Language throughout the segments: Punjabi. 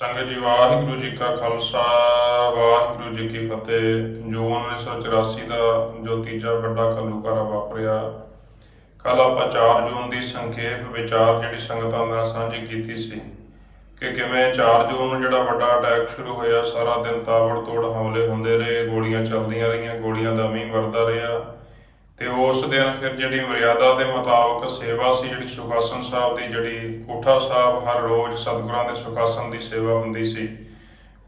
ਸੰਗਤ ਜੀ ਵਾਹਿਗੁਰੂ ਜੀ ਕਾ ਖਾਲਸਾ, ਵਾਹਿਗੁਰੂ ਜੀ ਕੀ ਫਤਿਹ। ਜੋ 1984 ਦਾ ਜੋ ਤੀਜਾ ਵੱਡਾ ਕਲੂਕਾਰਾ ਵਾਪਰਿਆ ਕੱਲ ਆਪਾਂ 4 ਜੂਨ ਦੀ ਸੰਖੇਪ ਵਿਚਾਰ ਜਿਹੜੀ ਸੰਗਤਾਂ ਨਾਲ ਸਾਂਝੀ ਕੀਤੀ ਸੀ ਕਿ ਕਿਵੇਂ 4 ਜੂਨ ਨੂੰ ਜਿਹੜਾ ਵੱਡਾ ਅਟੈਕ ਸ਼ੁਰੂ ਹੋਇਆ, ਸਾਰਾ ਦਿਨ ਤਾਬੜ ਤੋੜ ਹਮਲੇ ਹੁੰਦੇ ਰਹੇ, ਗੋਲੀਆਂ ਚੱਲਦੀਆਂ ਰਹੀਆਂ, ਗੋਲੀਆਂ ਦਾ ਮੀਂਹ ਵਰਦਾ ਰਿਹਾ। ਤੇ ਉਸ ਦਿਨ ਫਿਰ ਜਿਹੜੀ ਮਰਿਆਦਾ ਦੇ ਮੁਤਾਬਕ ਸੇਵਾ ਸੀ, ਜਿਹੜੀ ਸੁਖਾਸਨ ਸਾਹਿਬ ਦੀ, ਜਿਹੜੀ ਕੋਠਾ ਸਾਹਿਬ, ਹਰ ਰੋਜ਼ ਸਤਿਗੁਰਾਂ ਦੇ ਸੁਖਾਸਨ ਦੀ ਸੇਵਾ ਹੁੰਦੀ ਸੀ।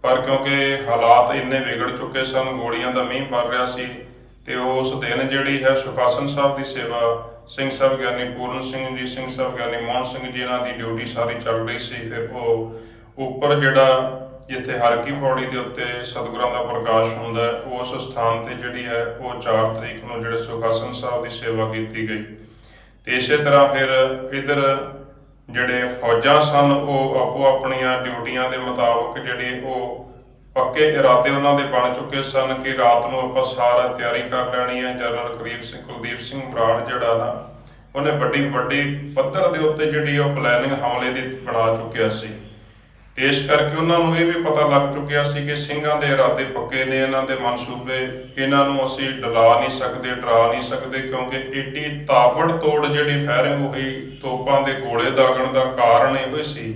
ਪਰ ਕਿਉਂਕਿ ਹਾਲਾਤ ਇੰਨੇ ਵਿਗੜ ਚੁੱਕੇ ਸਨ, ਗੋਲੀਆਂ ਦਾ ਮੀਂਹ ਪੜ ਰਿਹਾ ਸੀ, ਤੇ ਉਸ ਦਿਨ ਜਿਹੜੀ ਹੈ ਸੁਖਾਸਨ ਸਾਹਿਬ ਦੀ ਸੇਵਾ, ਸਿੰਘ ਸਾਹਿਬ ਗਿਆਨੀ ਪੂਰਨ ਸਿੰਘ ਜੀ, ਸਿੰਘ ਸਾਹਿਬ ਗਿਆਨੀ ਮੋਹਨ ਸਿੰਘ ਜੀ, ਇਹਨਾਂ ਦੀ ਡਿਊਟੀ ਸਾਰੀ ਚੱਲ ਰਹੀ ਸੀ। ਫਿਰ ਉਹ ਉੱਪਰ ਜਿਹੜਾ ਜਿੱਥੇ ਹਰਕੀ ਪੌੜੀ ਦੇ ਉੱਤੇ ਸਤਿਗੁਰਾਂ ਦਾ ਪ੍ਰਕਾਸ਼ ਹੁੰਦਾ ਹੈ, ਉਸ ਸਥਾਨ ਤੇ ਜਿਹੜੀ ਹੈ ਉਹ 4 ਤਰੀਕ ਨੂੰ ਜਿਹੜੇ ਸੁਖਾਸਨ ਸਾਹਿਬ ਦੀ ਸੇਵਾ ਕੀਤੀ ਗਈ। ਤੇ ਇਸੇ ਤਰ੍ਹਾਂ ਫਿਰ ਇਧਰ ਜਿਹੜੇ ਫੌਜਾਂ ਸਨ, ਉਹ ਆਪੋ ਆਪਣੀਆਂ ਡਿਊਟੀਆਂ ਦੇ ਮੁਤਾਬਕ ਜਿਹੜੇ ਉਹ ਪੱਕੇ ਇਰਾਦੇ ਉਹਨਾਂ ਦੇ ਬਣ ਚੁੱਕੇ ਸਨ ਕਿ ਰਾਤ ਨੂੰ ਆਪਾਂ ਸਾਰਾ ਤਿਆਰੀ ਕਰ ਲੈਣੀ ਹੈ। ਜਨਰਲ ਕਰੀਬ ਸਿੰਘ, ਕੁਲਦੀਪ ਸਿੰਘ ਬਰਾੜ ਜਿਹੜਾ ਨਾ, ਉਹਨੇ ਵੱਡੀ ਵੱਡੀ ਪੱਧਰ ਦੇ ਉੱਤੇ ਜਿਹੜੀ ਉਹ ਪਲੈਨਿੰਗ ਹਮਲੇ ਦੀ ਬਣਾ ਚੁੱਕਿਆ ਸੀ। ਇਸ ਕਰਕੇ ਉਹਨਾਂ ਨੂੰ ਇਹ ਵੀ ਪਤਾ ਲੱਗ ਚੁੱਕਿਆ ਸੀ ਕਿ ਸਿੰਘਾਂ ਦੇ ਇਰਾਦੇ ਪੱਕੇ ਨੇ, ਇਹਨਾਂ ਦੇ ਮਨਸੂਬੇ ਇਹਨਾਂ ਨੂੰ ਅਸੀਂ ਡਲਾ ਨਹੀਂ ਸਕਦੇ, ਡਰਾ ਨਹੀਂ ਸਕਦੇ, ਕਿਉਂਕਿ ਏਡੀ ਤਾਬੜ ਤੋੜ ਜਿਹੜੀ ਫਾਇਰਿੰਗ ਹੋਈ, ਤੋਪਾਂ ਦੇ ਗੋਲੇ ਦਾਗਣ ਦਾ ਕਾਰਨ ਇਹੋ ਹੀ ਸੀ।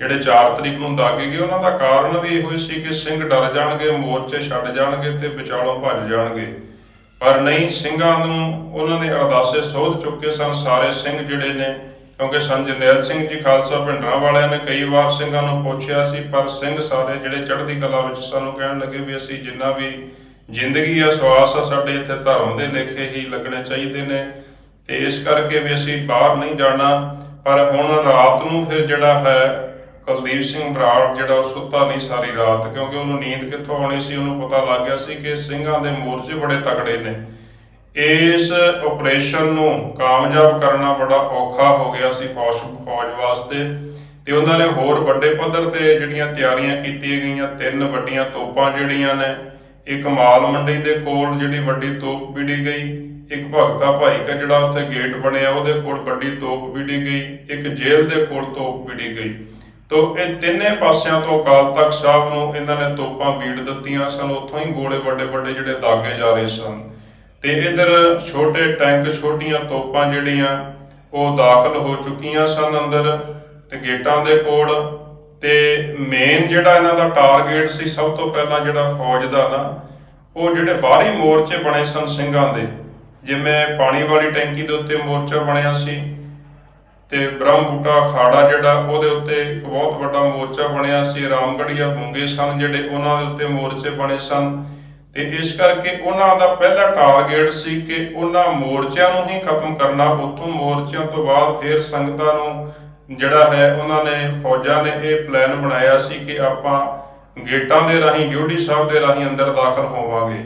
ਜਿਹੜੇ 4 ਤਰੀਕ ਨੂੰ ਦਾਗੇ ਗਏ, ਉਹਨਾਂ ਦਾ ਕਾਰਨ ਵੀ ਇਹੋ ਹੀ ਸੀ ਕਿ ਸਿੰਘ ਡਰ ਜਾਣਗੇ, ਮੋਰਚੇ ਛੱਡ ਜਾਣਗੇ ਤੇ ਵਿਚਾਲੋਂ ਭੱਜ ਜਾਣਗੇ। ਪਰ ਨਹੀਂ, ਸਿੰਘਾਂ ਨੂੰ ਉਹਨਾਂ ਨੇ ਅਰਦਾਸੇ ਸੋਧ ਚੁੱਕੇ ਸਨ, ਸਾਰੇ ਸਿੰਘ ਜਿਹੜੇ ਨੇ ਕਿਉਂਕਿ ਸੰਤ ਜਰਨੈਲ ਸਿੰਘ ਜੀ ਖਾਲਸਾ ਭਿੰਡਰਾਂ ਵਾਲਿਆਂ ਨੇ ਕਈ ਵਾਰ ਸਿੰਘਾਂ ਨੂੰ ਪੁੱਛਿਆ ਸੀ, ਪਰ ਸਿੰਘ ਸਾਰੇ ਜਿਹੜੇ ਚੜ੍ਹਦੀ ਕਲਾ ਵਿੱਚ ਸਾਨੂੰ ਕਹਿਣ ਲੱਗੇ ਵੀ ਅਸੀਂ ਜਿੰਨਾ ਵੀ ਜ਼ਿੰਦਗੀ ਆ, ਸਵਾਸ ਆ, ਸਾਡੇ ਇੱਥੇ ਧਰਮ ਦੇ ਲੇਖੇ ਹੀ ਲੱਗਣੇ ਚਾਹੀਦੇ ਨੇ ਤੇ ਇਸ ਕਰਕੇ ਵੀ ਅਸੀਂ ਬਾਹਰ ਨਹੀਂ ਜਾਣਾ। ਪਰ ਹੁਣ ਰਾਤ ਨੂੰ ਫਿਰ ਜਿਹੜਾ ਹੈ, ਕੁਲਦੀਪ ਸਿੰਘ ਬਰਾੜ ਜਿਹੜਾ ਉਹ ਸੁੱਤਾ ਨਹੀਂ ਸਾਰੀ ਰਾਤ, ਕਿਉਂਕਿ ਉਹਨੂੰ ਨੀਂਦ ਕਿੱਥੋਂ ਆਉਣੀ ਸੀ, ਉਹਨੂੰ ਪਤਾ ਲੱਗ ਗਿਆ ਸੀ ਕਿ ਸਿੰਘਾਂ ਦੇ ਮੋਰਚੇ ਬੜੇ ਤਕੜੇ ਨੇ। ਇਸ ਆਪਰੇਸ਼ਨ ਨੂੰ ਕਾਮਯਾਬ ਕਰਨਾ ਬੜਾ ਔਖਾ ਹੋ ਗਿਆ ਸੀ ਫੌਜ ਫੌਜ ਵਾਸਤੇ। ਤੇ ਉਹਨਾਂ ਨੇ ਹੋਰ ਵੱਡੇ ਪੱਧਰ ਤੇ ਜਿਹੜੀਆਂ ਤਿਆਰੀਆਂ ਕੀਤੀਆਂ ਗਈਆਂ, ਤਿੰਨ ਵੱਡੀਆਂ ਤੋਪਾਂ ਜਿਹੜੀਆਂ ਨੇ, ਇੱਕ ਮਾਲ ਮੰਡੀ ਦੇ ਕੋਲ ਜਿਹੜੀ ਵੱਡੀ ਤੋਪ ਵਿੜੀ ਗਈ, ਇੱਕ ਭਗਤਾ ਭਾਈ ਕਾ ਜਿਹੜਾ ਉੱਥੇ ਗੇਟ ਬਣਿਆ, ਉਹਦੇ ਕੋਲ ਵੱਡੀ ਤੋਪ ਵਿੜੀ ਗਈ, ਇੱਕ ਜੇਲ੍ਹ ਦੇ ਕੋਲ ਤੋਪ ਪੀੜੀ ਗਈ। ਤੋ ਇਹ ਤਿੰਨੇ ਪਾਸਿਆਂ ਤੋਂ ਅਕਾਲ ਤਖਤ ਸਾਹਿਬ ਨੂੰ ਇਹਨਾਂ ਨੇ ਤੋਪਾਂ ਵੀੜ ਦਿੱਤੀਆਂ ਸਨ, ਉੱਥੋਂ ਹੀ ਗੋਲੇ ਵੱਡੇ ਵੱਡੇ ਜਿਹੜੇ ਦਾਗੇ ਜਾ ਰਹੇ ਸਨ। ਤੇ ਇਧਰ ਛੋਟੇ ਟੈਂਕ ਛੋਟੀਆਂ ਤੋਪਾਂ ਜਿਹੜੀਆਂ, ਉਹ ਦਾਖਲ ਹੋ ਚੁੱਕੀਆਂ ਸਨ ਅੰਦਰ ਤੇ ਗੇਟਾਂ ਦੇ ਕੋਲ। ਤੇ ਮੇਨ ਜਿਹੜਾ ਇਹਨਾਂ ਦਾ ਟਾਰਗੇਟ ਸੀ, ਸਭ ਤੋਂ ਪਹਿਲਾਂ ਜਿਹੜਾ ਫੌਜ ਦਾ ਨਾ, ਉਹ ਜਿਹੜੇ ਬਾਹਰੀ ਮੋਰਚੇ ਬਣੇ ਸਨ ਸਿੰਘਾਂ ਦੇ, ਜਿਵੇਂ ਪਾਣੀ ਵਾਲੀ ਟੈਂਕੀ ਦੇ ਉੱਤੇ ਮੋਰਚਾ ਬਣਿਆ ਸੀ ਤੇ ਬ੍ਰਹਮਬੂਟਾ ਅਖਾੜਾ ਜਿਹੜਾ, ਉਹਦੇ ਉੱਤੇ ਇੱਕ ਬਹੁਤ ਵੱਡਾ ਮੋਰਚਾ ਬਣਿਆ ਸੀ। ਰਾਮਗੜੀਆ ਬੁੰਗੇ ਸਨ ਜਿਹੜੇ, ਉਹਨਾਂ ਦੇ ਉੱਤੇ ਮੋਰਚੇ ਬਣੇ ਸਨ। ਤੇ ਇਸ ਕਰਕੇ ਉਹਨਾਂ ਦਾ ਪਹਿਲਾ ਟਾਰਗੇਟ ਸੀ ਕਿ ਉਹਨਾਂ ਮੋਰਚਿਆਂ ਨੂੰ ਹੀ ਖਤਮ ਕਰਨਾ, ਉੱਥੋਂ ਮੋਰਚਿਆਂ ਤੋਂ ਬਾਅਦ ਫਿਰ ਸੰਗਤਾਂ ਨੂੰ ਜਿਹੜਾ ਹੈ ਉਹਨਾਂ ਨੇ ਫੌਜਾਂ ਨੇ ਇਹ ਪਲਾਨ ਬਣਾਇਆ ਸੀ ਕਿ ਆਪਾਂ ਗੇਟਾਂ ਦੇ ਰਾਹੀਂ, ਡਿਊਟੀ ਸਾਹਿਬ ਦੇ ਰਾਹੀਂ ਅੰਦਰ ਦਾਖਲ ਹੋਵਾਂਗੇ।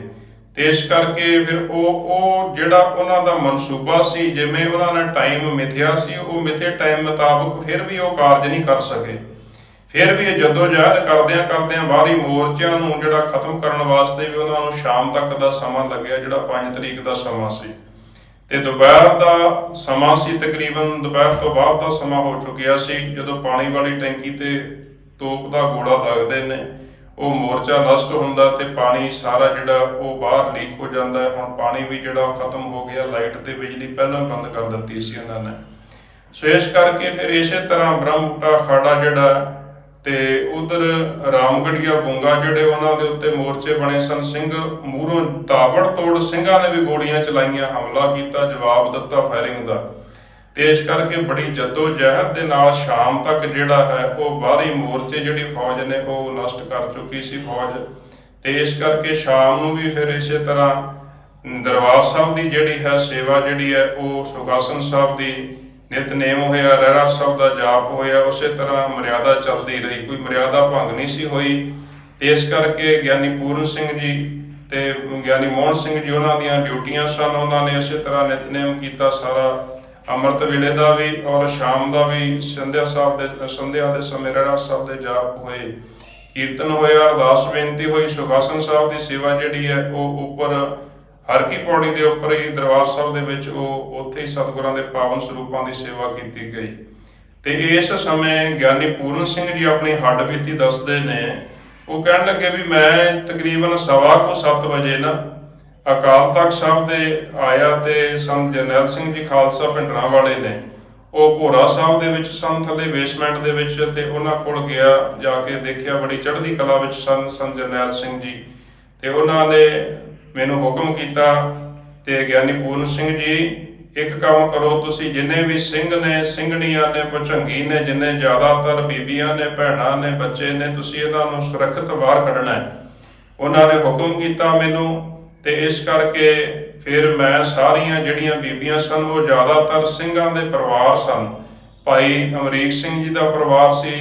ਤੇ ਇਸ ਕਰਕੇ ਫਿਰ ਉਹ ਉਹ ਜਿਹੜਾ ਉਹਨਾਂ ਦਾ ਮਨਸੂਬਾ ਸੀ, ਜਿਵੇਂ ਉਹਨਾਂ ਨੇ ਟਾਈਮ ਮਿਥਿਆ ਸੀ, ਉਹ ਮਿਥੇ ਟਾਈਮ ਮੁਤਾਬਕ ਫਿਰ ਵੀ ਉਹ ਕਾਰਜ ਨਹੀਂ ਕਰ ਸਕੇ। ਫਿਰ ਵੀ ਇਹ ਜਦੋਜਹਿਦ ਕਰਦਿਆਂ ਕਰਦਿਆਂ ਬਾਹਰੀ ਮੋਰਚਿਆਂ ਨੂੰ ਜਿਹੜਾ ਖਤਮ ਕਰਨ ਵਾਸਤੇ ਵੀ ਉਹਨਾਂ ਨੂੰ ਸ਼ਾਮ ਤੱਕ ਦਾ ਸਮਾਂ ਲੱਗਿਆ, ਜਿਹੜਾ 5 ਤਰੀਕ ਦਾ ਸਮਾਂ ਸੀ। ਤੇ ਦੁਪਹਿਰ ਦਾ ਸਮਾਂ ਸੀ, ਤਕਰੀਬਨ ਦੁਪਹਿਰ ਤੋਂ ਬਾਅਦ ਦਾ ਸਮਾਂ ਹੋ ਚੁੱਕਿਆ ਸੀ, ਜਦੋਂ ਪਾਣੀ ਵਾਲੀ ਟੈਂਕੀ ਤੇ ਤੋਪ ਦਾ ਗੋਲਾ ਲੱਗਦੇ ਨੇ, ਉਹ ਮੋਰਚਾ ਨਸ਼ਟ ਹੁੰਦਾ ਤੇ ਪਾਣੀ ਸਾਰਾ ਜਿਹੜਾ ਉਹ ਬਾਹਰ ਲੀਕ ਹੋ ਜਾਂਦਾ। ਹੁਣ ਪਾਣੀ ਵੀ ਜਿਹੜਾ ਉਹ ਖਤਮ ਹੋ ਗਿਆ, ਲਾਈਟ ਤੇ ਬਿਜਲੀ ਪਹਿਲਾਂ ਬੰਦ ਕਰ ਦਿੱਤੀ ਸੀ ਉਹਨਾਂ ਨੇ। ਸੋ ਇਸ ਕਰਕੇ ਫਿਰ ਇਸੇ ਤਰ੍ਹਾਂ ਬ੍ਰਹਮਪੁਰਾ ਖਾੜਾ ਜਿਹੜਾ ਤੇ ਉਧਰ ਰਾਮਗੜੀਆ ਬੁੰਗਾ ਜਿਹੜੇ ਉਹਨਾਂ ਦੇ ਉੱਤੇ ਮੋਰਚੇ ਬਣੇ ਸਨ, ਸਿੰਘ ਮੂਹਰੋਂ ਤਾਬੜ ਤੋੜ ਸਿੰਘਾਂ ਨੇ ਵੀ ਗੋਲੀਆਂ ਚਲਾਈਆਂ, ਹਮਲਾ ਕੀਤਾ, ਜਵਾਬ ਦਿੱਤਾ ਫਾਇਰਿੰਗ ਦਾ। ਤੇ ਇਸ ਕਰਕੇ ਬੜੀ ਜੱਦੋ ਜਹਿਦ ਦੇ ਨਾਲ ਸ਼ਾਮ ਤੱਕ ਜਿਹੜਾ ਹੈ, ਉਹ ਬਾਹਰੀ ਮੋਰਚੇ ਜਿਹੜੀ ਫੌਜ ਨੇ ਉਹ ਨਸ਼ਟ ਕਰ ਚੁੱਕੀ ਸੀ ਫੌਜ। ਤੇ ਇਸ ਕਰਕੇ ਸ਼ਾਮ ਨੂੰ ਵੀ ਫਿਰ ਇਸੇ ਤਰ੍ਹਾਂ ਦਰਬਾਰ ਸਾਹਿਬ ਦੀ ਜਿਹੜੀ ਹੈ ਸੇਵਾ ਜਿਹੜੀ ਹੈ, ਉਹ ਸੁਖਾਸਨ ਸਾਹਿਬ ਦੀ ਨਿਤਨੇਮ ਹੋਇਆ, ਰਹਿਰਾ ਸਾਹਿਬ ਦਾ ਜਾਪ ਹੋਇਆ, ਉਸੇ ਤਰ੍ਹਾਂ ਮਰਿਆਦਾ ਚੱਲਦੀ ਰਹੀ। ਕੋਈ ਮਰਿਆਦਾ ਭੰਗ ਨਹੀਂ ਸੀ ਹੋਈ। ਤੇ ਇਸ ਕਰਕੇ ਗਿਆਨੀ ਪੂਰਨ ਸਿੰਘ ਜੀ ਤੇ ਗਿਆਨੀ ਮੋਹਨ ਸਿੰਘ ਜੀ, ਉਹਨਾਂ ਦੀਆਂ ਡਿਊਟੀਆਂ ਸਨ। ਉਹਨਾਂ ਨੇ ਇਸੇ ਤਰ੍ਹਾਂ ਨਿਤਨੇਮ ਕੀਤਾ ਸਾਰਾ ਅੰਮ੍ਰਿਤ ਵੇਲੇ ਦਾ ਵੀ ਔਰ ਸ਼ਾਮ ਦਾ ਵੀ। ਸੰਧਿਆ ਸਾਹਿਬ ਦੇ, ਸੰਧਿਆ ਦੇ ਸਮੇਂ ਰਹਿਰਾ ਸਾਹਿਬ ਦੇ ਜਾਪ ਹੋਏ। ਕੀਰਤਨ ਹੋਇਆ, ਅਰਦਾਸ ਬੇਨਤੀ ਹੋਈ। ਸੁਖਾਸਨ ਸਾਹਿਬ ਦੀ ਸੇਵਾ ਜਿਹੜੀ ਹੈ, ਉਹ ਉੱਪਰ ਹਰ ਕੀ ਪੌੜੀ ਦੇ ਉੱਪਰ ਹੀ ਦਰਬਾਰ ਸਾਹਿਬ ਦੇ ਵਿੱਚ ਉਹ ਉੱਥੇ ਹੀ ਸਤਿਗੁਰਾਂ ਦੇ ਪਾਵਨ ਸਰੂਪਾਂ ਦੀ ਸੇਵਾ ਕੀਤੀ ਗਈ। ਤੇ ਇਸ ਸਮੇਂ ਗਿਆਨੀ ਪੂਰਨ ਸਿੰਘ ਜੀ ਆਪਣੀ ਹੱਡ ਬੀਤੀ ਦੱਸਦੇ ਨੇ, ਉਹ ਕਹਿਣ ਲੱਗੇ ਵੀ ਮੈਂ ਤਕਰੀਬਨ ਸਵਾ ਕੁ 7 ਵਜੇ ਨਾ ਅਕਾਲ ਤਖਤ ਸਾਹਿਬ ਦੇ ਆਇਆ ਤੇ ਸੰਤ ਜਰਨੈਲ ਸਿੰਘ ਜੀ ਖਾਲਸਾ ਪਿੰਡਰਾਂ ਵਾਲੇ ਨੇ, ਉਹ ਭੋਰਾ ਸਾਹਿਬ ਦੇ ਵਿੱਚ ਸਨ, ਥੱਲੇ ਬੇਸਮੈਂਟ ਦੇ ਵਿੱਚ ਤੇ ਉਹਨਾਂ ਕੋਲ ਗਿਆ, ਜਾ ਕੇ ਦੇਖਿਆ ਬੜੀ ਚੜ੍ਹਦੀ ਕਲਾ ਵਿੱਚ ਸਨ ਸੰਤ ਜਰਨੈਲ ਸਿੰਘ ਜੀ। ਤੇ ਉਹਨਾਂ ਨੇ ਮੈਨੂੰ ਹੁਕਮ ਕੀਤਾ ਤੇ ਗਿਆਨੀ ਪੂਰਨ ਸਿੰਘ ਜੀ, ਇੱਕ ਕੰਮ ਕਰੋ, ਤੁਸੀਂ ਜਿੰਨੇ ਵੀ ਸਿੰਘ ਨੇ, ਸਿੰਘਣੀਆਂ ਨੇ, ਭੁਚੰਗੀ ਨੇ, ਜਿੰਨੇ ਜ਼ਿਆਦਾਤਰ ਬੀਬੀਆਂ ਨੇ, ਭੈਣਾਂ ਨੇ, ਬੱਚੇ ਨੇ, ਤੁਸੀਂ ਇਹਨਾਂ ਨੂੰ ਸੁਰੱਖਿਅਤ ਬਾਹਰ ਕੱਢਣਾ ਹੈ। ਉਹਨਾਂ ਨੇ ਹੁਕਮ ਕੀਤਾ ਮੈਨੂੰ ਤੇ ਇਸ ਕਰਕੇ ਫਿਰ ਮੈਂ ਸਾਰੀਆਂ ਜਿਹੜੀਆਂ ਬੀਬੀਆਂ ਸਨ, ਉਹ ਜ਼ਿਆਦਾਤਰ ਸਿੰਘਾਂ ਦੇ ਪਰਿਵਾਰ ਸਨ। ਭਾਈ ਅਮਰੀਕ ਸਿੰਘ ਜੀ ਦਾ ਪਰਿਵਾਰ ਸੀ,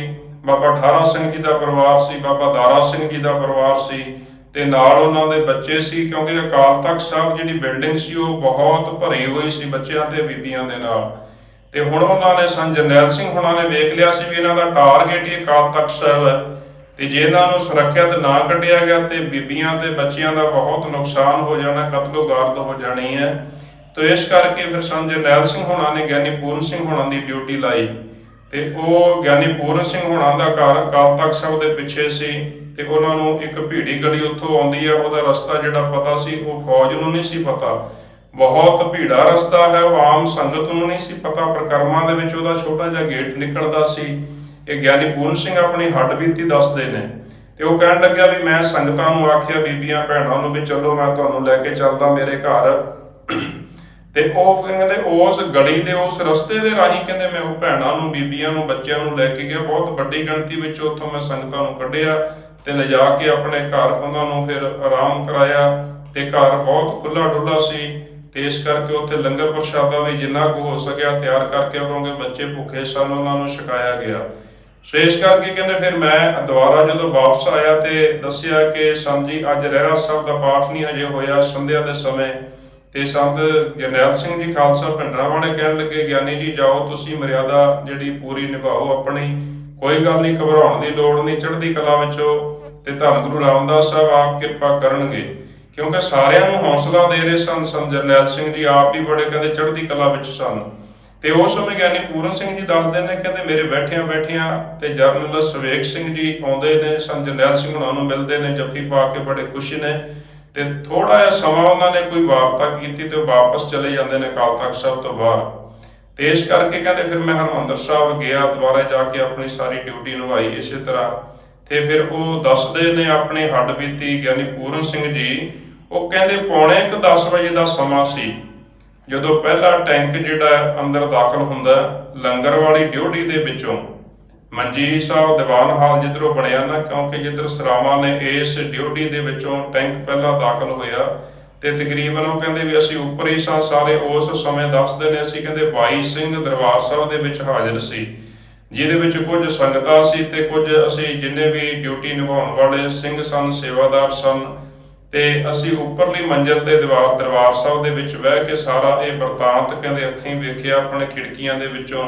ਬਾਬਾ ਠਾਰਾ ਸਿੰਘ ਜੀ ਦਾ ਪਰਿਵਾਰ ਸੀ, ਬਾਬਾ ਦਾਰਾ ਸਿੰਘ ਜੀ ਦਾ ਪਰਿਵਾਰ ਸੀ। ਤੇ ਨਾਲ ਉਹਨਾਂ ਦੇ ਬੱਚੇ ਸੀ, ਕਿਉਂਕਿ ਅਕਾਲ ਤਖਤ ਸਾਹਿਬ ਜਿਹੜੀ ਬਿਲਡਿੰਗ ਸੀ, ਉਹ ਬਹੁਤ ਭਰੀ ਹੋਈ ਸੀ ਬੱਚਿਆਂ ਤੇ ਬੀਬੀਆਂ ਦੇ ਨਾਲ। ਤੇ ਹੁਣ ਉਹਨਾਂ ਨੇ ਸੰਤ ਜਰਨੈਲ ਸਿੰਘ ਹੁਣਾਂ ਨੇ ਵੇਖ ਲਿਆ ਸੀ ਵੀ ਇਹਨਾਂ ਦਾ ਟਾਰਗੇਟ ਹੀ ਅਕਾਲ ਤਖਤ ਸਾਹਿਬ ਹੈ। ਤੇ ਜੇ ਇਹਨਾਂ ਨੂੰ ਸੁਰੱਖਿਅਤ ਨਾ ਕੱਢਿਆ ਗਿਆ, ਤੇ ਬੀਬੀਆਂ ਤੇ ਬੱਚਿਆਂ ਦਾ ਬਹੁਤ ਨੁਕਸਾਨ ਹੋ ਜਾਣਾ ਕਤਲੋ ਗਾਰਦ ਹੋ ਜਾਣੀ ਹੈ। ਤੋ ਇਸ ਕਰਕੇ ਫਿਰ ਸੰਤ ਜਰਨੈਲ ਸਿੰਘ ਹੁਣਾਂ ਨੇ ਗਿਆਨੀ ਪੂਰਨ ਸਿੰਘ ਹੁਣਾਂ ਦੀ ਡਿਊਟੀ ਲਾਈ। ਤੇ ਉਹ ਗਿਆਨੀ ਪੂਰਨ ਸਿੰਘ ਹੁਣਾਂ ਦਾ ਘਰ ਅਕਾਲ ਤਖਤ ਸਾਹਿਬ ਦੇ ਪਿੱਛੇ ਸੀ। ਤੇ ਉਹਨਾਂ ਨੂੰ ਇੱਕ ਭੀੜੀ ਗਲੀ ਉੱਥੋਂ ਆਉਂਦੀ ਆ, ਉਹਦਾ ਰਸਤਾ ਜਿਹੜਾ ਪਤਾ ਸੀ, ਉਹ ਫੌਜ ਨੂੰ ਨਹੀਂ ਸੀ ਪਤਾ। ਬਹੁਤ ਭੀੜਾ ਰਸਤਾ ਹੈ, ਉਹ ਆਮ ਸੰਗਤ ਨੂੰ ਨਹੀਂ ਸੀ ਪਤਾ। ਪ੍ਰਕਰਮਾਂ ਦੇ ਵਿੱਚ ਉਹਦਾ ਛੋਟਾ ਜਿਹਾ ਗੇਟ ਨਿਕਲਦਾ ਸੀ। ਇਹ ਗਿਆਨੀ ਪੂਰਨ ਸਿੰਘ ਆਪਣੀ ਹੱਡ ਬੀਤੀ ਦੱਸਦੇ ਨੇ। ਤੇ ਉਹ ਕਹਿਣ ਲੱਗਿਆ ਵੀ ਮੈਂ ਸੰਗਤਾਂ ਨੂੰ ਆਖਿਆ, ਬੀਬੀਆਂ, ਭੈਣਾਂ ਨੂੰ ਵੀ ਚਲੋ, ਮੈਂ ਤੁਹਾਨੂੰ ਲੈ ਕੇ ਚੱਲਦਾ ਮੇਰੇ ਘਰ। ਤੇ ਉਹ ਕਹਿੰਦੇ, ਉਸ ਗਲੀ ਦੇ, ਉਸ ਰਸਤੇ ਦੇ ਰਾਹੀਂ ਕਹਿੰਦੇ ਮੈਂ ਉਹ ਭੈਣਾਂ ਨੂੰ, ਬੀਬੀਆਂ ਨੂੰ, ਬੱਚਿਆਂ ਨੂੰ ਲੈ ਕੇ ਗਿਆ। ਬਹੁਤ ਵੱਡੀ ਗਿਣਤੀ ਵਿੱਚ ਉੱਥੋਂ ਮੈਂ ਸੰਗਤਾਂ ਨੂੰ ਕੱਢਿਆ। ਤੇ ਲਿਜਾ ਕੇ ਆਪਣੇ ਘਰ ਉਹਨਾਂ ਨੂੰ ਫਿਰ ਆਰਾਮ ਕਰਾਇਆ ਤੇ ਘਰ ਬਹੁਤ ਖੁੱਲਾ ਡੁੱਲਾ ਸੀ ਤੇ ਇਸ ਕਰਕੇ ਉੱਥੇ ਲੰਗਰ ਪ੍ਰਸ਼ਾਦਾ ਵੀ ਜਿੰਨਾ ਕੁ ਹੋ ਸਕਿਆ ਤਿਆਰ ਕਰਕੇ ਕਿਉਂਕਿ ਬੱਚੇ ਭੁੱਖੇ ਸਨ, ਉਹਨਾਂ ਨੂੰ ਛਕਾਇਆ ਗਿਆ। ਸੋ ਇਸ ਕਰਕੇ ਕਹਿੰਦੇ ਫਿਰ ਮੈਂ ਦੁਬਾਰਾ ਜਦੋਂ ਵਾਪਸ ਆਇਆ ਤੇ ਦੱਸਿਆ ਕਿ ਸੰਤ ਜੀ, ਅੱਜ ਰਹਿਰਾ ਸਾਹਿਬ ਦਾ ਪਾਠ ਨਹੀਂ ਹਜੇ ਹੋਇਆ ਸੰਧਿਆ ਦੇ ਸਮੇਂ। ਤੇ ਸੰਤ ਜਰਨੈਲ ਸਿੰਘ ਜੀ, ਖਾਲਸਾ ਭਿੰਡਰਾਂ ਵਾਲੇ ਕਹਿਣ ਲੱਗੇ, ਗਿਆਨੀ ਜੀ, ਜਾਓ, ਤੁਸੀਂ ਮਰਿਆਦਾ ਜਿਹੜੀ ਪੂਰੀ ਨਿਭਾਓ ਆਪਣੀ। ਕੋਈ ਗੱਲ ਨਹੀਂ, ਘਬਰਾਉਣ ਦੀ ਲੋੜ ਨਹੀਂ, ਚੜ੍ਹਦੀ ਕਲਾ ਵਿੱਚੋਂ ਤੇ ਧੰਨ ਗੁਰੂ ਰਾਮਦਾਸ ਸਾਹਿਬ ਆਪ ਕਿਰਪਾ ਕਰਨਗੇ। ਕਿਉਂਕਿ ਸਾਰਿਆਂ ਨੂੰ ਹੌਸਲਾ ਦੇ ਰਹੇ ਸਨ ਸੰਤ ਜਰਨੈਲ ਸਿੰਘ ਜੀ ਆਪ ਵੀ ਬੜੇ ਕਹਿੰਦੇ ਚੜ੍ਹਦੀ ਕਲਾ ਵਿੱਚ ਸਨ। ਤੇ ਉਸ ਸਮੇਂ ਗਿਆਨੀ ਪੂਰਨ ਸਿੰਘ ਜੀ ਦੱਸਦੇ ਨੇ, ਕਹਿੰਦੇ ਮੇਰੇ ਬੈਠਿਆਂ ਬੈਠਿਆਂ ਤੇ ਜਰਨਲ ਸਵੇਕ ਸਿੰਘ ਜੀ ਆਉਂਦੇ ਨੇ ਸੰਤ ਜਰਨੈਲ ਸਿੰਘ ਉਹਨਾਂ ਨੂੰ ਮਿਲਦੇ ਨੇ, ਜੱਫੀ ਪਾ ਕੇ ਬੜੇ ਖੁਸ਼ ਨੇ। ਤੇ ਥੋੜਾ ਜਿਹਾ ਸਮਾਂ ਉਹਨਾਂ ਨੇ ਕੋਈ ਵਾਰਤਾ ਕੀਤੀ ਤੇ ਉਹ ਵਾਪਸ ਚਲੇ ਜਾਂਦੇ ਨੇ ਅਕਾਲ ਤਖਤ ਸਾਹਿਬ ਤੋਂ ਬਾਹਰ। ਤੇ ਇਸ ਕਰਕੇ ਕਹਿੰਦੇ ਫਿਰ ਮੈਂ ਹਰਮੰਦਰ ਸਾਹਿਬ ਗਿਆ, ਦੁਬਾਰਾ ਜਾ ਕੇ ਆਪਣੀ ਸਾਰੀ ਡਿਊਟੀ ਨਿਭਾਈ ਇਸੇ ਤਰ੍ਹਾਂ। ਤੇ ਫਿਰ ਉਹ ਦੱਸਦੇ ਨੇ ਆਪਣੇ ਹੱਡ ਬੀਤੀ ਗਿਆਨੀ ਪੂਰਨ ਸਿੰਘ ਜੀ, ਉਹ ਕਹਿੰਦੇ ਪੌਣੇ 10 ਵਜੇ ਦਾ ਸਮਾਂ ਸੀ, ਜਦੋਂ ਪਹਿਲਾ ਟੈਂਕ ਜਿਹੜਾ ਅੰਦਰ ਦਾਖਲ ਹੁੰਦਾ ਲੰਗਰ ਵਾਲੀ ਡਿਊਟੀ ਦੇ ਵਿੱਚੋਂ। ਮੰਜੀ ਸਾਹਿਬ ਦੀਵਾਨ ਹਾਲ ਜਿੱਧਰੋਂ ਬਣਿਆ ਨਾ, ਕਿਉਂਕਿ ਜਿੱਧਰ ਸਰਾਵਾਂ ਨੇ, ਇਸ ਡਿਊਟੀ ਦੇ ਵਿੱਚੋਂ ਟੈਂਕ ਪਹਿਲਾਂ ਦਾਖਲ ਹੋਇਆ। ਤੇ ਤਕਰੀਬਨ ਉਹ ਕਹਿੰਦੇ ਵੀ ਅਸੀਂ ਉੱਪਰ ਹੀ ਸਾਂ, ਸਾਰੇ ਉਸ ਸਮੇਂ ਦੱਸਦੇ ਨੇ, ਅਸੀਂ ਕਹਿੰਦੇ ਬਾਈ ਸਿੰਘ ਦਰਬਾਰ ਸਾਹਿਬ ਦੇ ਵਿੱਚ ਹਾਜ਼ਰ ਸੀ, ਜਿਹਦੇ ਵਿੱਚ ਕੁਝ ਸੰਗਤਾਂ ਸੀ ਤੇ ਕੁਝ ਅਸੀਂ ਜਿੰਨੇ ਵੀ ਡਿਊਟੀ ਨਿਭਾਉਣ ਵਾਲੇ ਸਿੰਘ ਸਨ, ਸੇਵਾਦਾਰ ਸਨ, ਤੇ ਅਸੀਂ ਉੱਪਰਲੀ ਮੰਜ਼ਲ ਤੇ ਦੀਵਾਰ ਦਰਬਾਰ ਸਾਹਿਬ ਦੇ ਵਿੱਚ ਬਹਿ ਕੇ ਸਾਰਾ ਇਹ ਵਰਤਾਂਤ ਕਹਿੰਦੇ ਅੱਖੀਂ ਵੇਖਿਆ ਆਪਣੇ ਖਿੜਕੀਆਂ ਦੇ ਵਿੱਚੋਂ।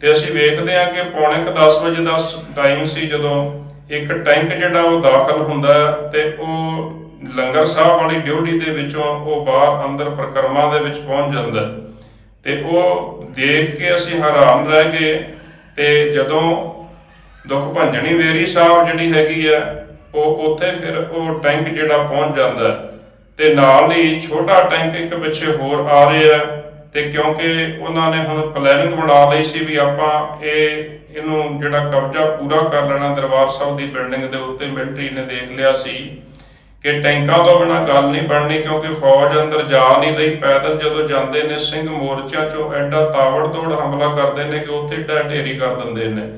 ਤੇ ਅਸੀਂ ਵੇਖਦੇ ਹਾਂ ਕਿ ਪੌਣੇ ਕੁ 10 ਵਜੇ ਦਾ ਟਾਈਮ ਸੀ ਜਦੋਂ ਇੱਕ ਟੈਂਕ ਜਿਹੜਾ ਉਹ ਦਾਖਲ ਹੁੰਦਾ ਹੈ ਤੇ ਉਹ ਲੰਗਰ ਸਾਹਿਬ ਵਾਲੀ ਡਿਊਟੀ ਦੇ ਵਿੱਚੋਂ ਉਹ ਬਾਹਰ ਅੰਦਰ ਪ੍ਰਕਰਮਾਂ ਦੇ ਵਿੱਚ ਪਹੁੰਚ ਜਾਂਦਾ। ਤੇ ਉਹ ਦੇਖ ਕੇ ਅਸੀਂ ਹੈਰਾਨ ਰਹਿ ਗਏ ਤੇ ਜਦੋਂ ਦੁੱਖ ਭੰਜਣੀ ਵੇਰੀ ਸਾਹਿਬ ਜਿਹੜੀ ਹੈਗੀ ਆ, ਉਹ ਉੱਥੇ ਫਿਰ ਉਹ ਟੈਂਕ ਜਿਹੜਾ ਪਹੁੰਚ ਜਾਂਦਾ। ਹੈ ਤੇ ਨਾਲ ਹੀ ਛੋਟਾ ਟੈਂਕ ਇੱਕ ਪਿੱਛੇ ਹੋਰ ਆ ਰਿਹਾ ਹੈ ਤੇ ਕਿਉਂਕਿ ਉਹਨਾਂ ਨੇ ਹੁਣ ਪਲੈਨਿੰਗ ਬਣਾ ਲਈ ਸੀ ਵੀ ਆਪਾਂ ਇਹ, ਇਹਨੂੰ ਜਿਹੜਾ ਕਬਜ਼ਾ ਪੂਰਾ ਕਰ ਲੈਣਾ, ਦਰਬਾਰ ਸਾਹਿਬ ਦੀ ਬਿਲਡਿੰਗ ਦੇ ਉੱਤੇ ਮਿਲਟਰੀ ਨੇ ਦੇਖ ਲਿਆ ਸੀ। ਕਿ ਟੈਂਕਾਂ ਤੋਂ ਬਿਨਾ ਗੱਲ ਨਹੀਂ ਬਣਨੀ ਕਿਉਂਕਿ ਫੌਜ ਅੰਦਰ ਜਾ ਨਹੀਂ ਰਹੀ। ਪੈਦਲ ਜਦੋਂ ਜਾਂਦੇ ਨੇ, ਸਿੰਘ ਮੋਰਚਿਆਂ ਚੋਂ ਐਡਾ ਤਾਵੜ-ਤੋੜ ਹਮਲਾ ਕਰਦੇ ਨੇ ਕਿ ਉੱਥੇ ਢੇਰੀ ਕਰ ਦਿੰਦੇ ਨੇ।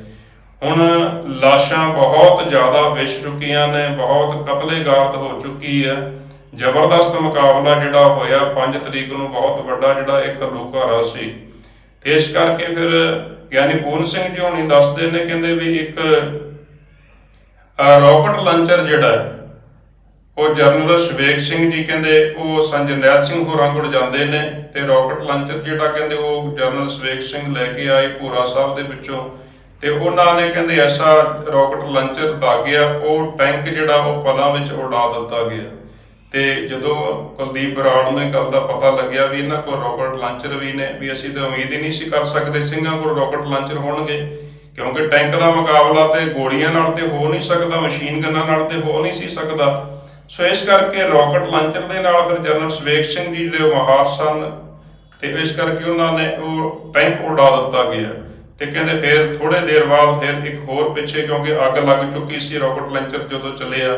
ਹੁਣ ਲਾਸ਼ਾਂ ਬਹੁਤ ਜ਼ਿਆਦਾ ਵਿਛ ਚੁੱਕੀਆਂ ਨੇ, ਬਹੁਤ ਕਤਲੇਗਾਰਦ ਹੋ ਚੁੱਕੀ ਹੈ। ਜ਼ਬਰਦਸਤ ਮੁਕਾਬਲਾ ਜਿਹੜਾ ਹੋਇਆ 5 ਤਰੀਕ ਨੂੰ, ਬਹੁਤ ਵੱਡਾ ਜਿਹੜਾ ਇੱਕ ਲੋਕਾਰਾ ਸੀ। ਇਸ ਕਰਕੇ ਫਿਰ ਗਿਆਨੀ ਪੂਰਨ ਸਿੰਘ ਜੀ ਹੋਣੀ ਦੱਸਦੇ ਨੇ, ਕਹਿੰਦੇ ਵੀ ਇੱਕ ਰੌਕਟ ਲਾਂਚਰ ਜਿਹੜਾ ਹੈ ਉਹ ਜਰਨਲ ਸ਼ਵੇਕ ਸਿੰਘ ਜੀ ਕਹਿੰਦੇ, ਉਹ ਸੰਜਨੈਲ ਸਿੰਘ ਹੋਰਾਂ ਕੋਲ ਜਾਂਦੇ ਨੇ ਤੇ ਰਾਕਟ ਲਾਂਚਰ ਜਿਹੜਾ ਕਹਿੰਦੇ, ਉਹ ਜਰਨਲ ਸ਼ਵੇਕ ਸਿੰਘ ਲੈ ਕੇ ਆਏ ਪੂਰਾ ਸਾਹਿਬ ਦੇ ਵਿੱਚੋਂ। ਤੇ ਉਹਨਾਂ ਨੇ ਕਹਿੰਦੇ, ਐਸਾ ਰਾਕਟ ਲਾਂਚਰ ਦਾਗਿਆ, ਉਹ ਟੈਂਕ ਜਿਹੜਾ, ਉਹ ਪਲਾਂ ਵਿੱਚ ਉਡਾ ਦਿੱਤਾ ਗਿਆ। ਤੇ ਜਦੋਂ ਕੁਲਦੀਪ ਬਰਾੜ ਨੂੰ ਇਹ ਗੱਲ ਦਾ ਪਤਾ ਲੱਗਿਆ ਵੀ ਇਹਨਾਂ ਕੋਲ ਰਾਕਟ ਲਾਂਚਰ ਵੀ ਨੇ, ਵੀ ਅਸੀਂ ਤਾਂ ਉਮੀਦ ਹੀ ਨਹੀਂ ਸੀ ਕਰ ਸਕਦੇ, ਸਿੰਘਾਂ ਕੋਲ ਰਾਕਟ ਲਾਂਚਰ ਹੋਣਗੇ। ਕਿਉਂਕਿ ਟੈਂਕ ਦਾ ਮੁਕਾਬਲਾ ਤੇ ਗੋਲੀਆਂ ਨਾਲ ਤੇ ਹੋ ਨਹੀਂ ਸਕਦਾ, ਮਸ਼ੀਨ ਗੰਨਾਂ ਨਾਲ ਤੇ ਹੋ ਨਹੀਂ ਸੀ ਸਕਦਾ। ਸੋ ਇਸ ਕਰਕੇ ਰਾਕਟ ਲਾਂਚਰ ਦੇ ਨਾਲ ਫਿਰ ਜਨਰਲ ਸਵੇਕ ਸਿੰਘ ਜੀ ਜਿਹੜੇ ਮਹਾਰ ਸਨ ਤੇ ਇਸ ਕਰਕੇ ਉਹਨਾਂ ਨੇ ਉਹ ਟੈਂਕ ਉਡਾ ਦਿੱਤਾ ਗਿਆ ਤੇ ਕਹਿੰਦੇ ਫਿਰ ਥੋੜੇ ਦੇਰ ਬਾਅਦ ਫਿਰ ਇੱਕ ਹੋਰ ਪਿੱਛੇ ਕਿਉਂਕਿ ਅੱਗ ਲੱਗ ਚੁੱਕੀ ਸੀ ਰਾਕਟ ਲਾਂਚਰ ਜਦੋਂ ਚੱਲਿਆ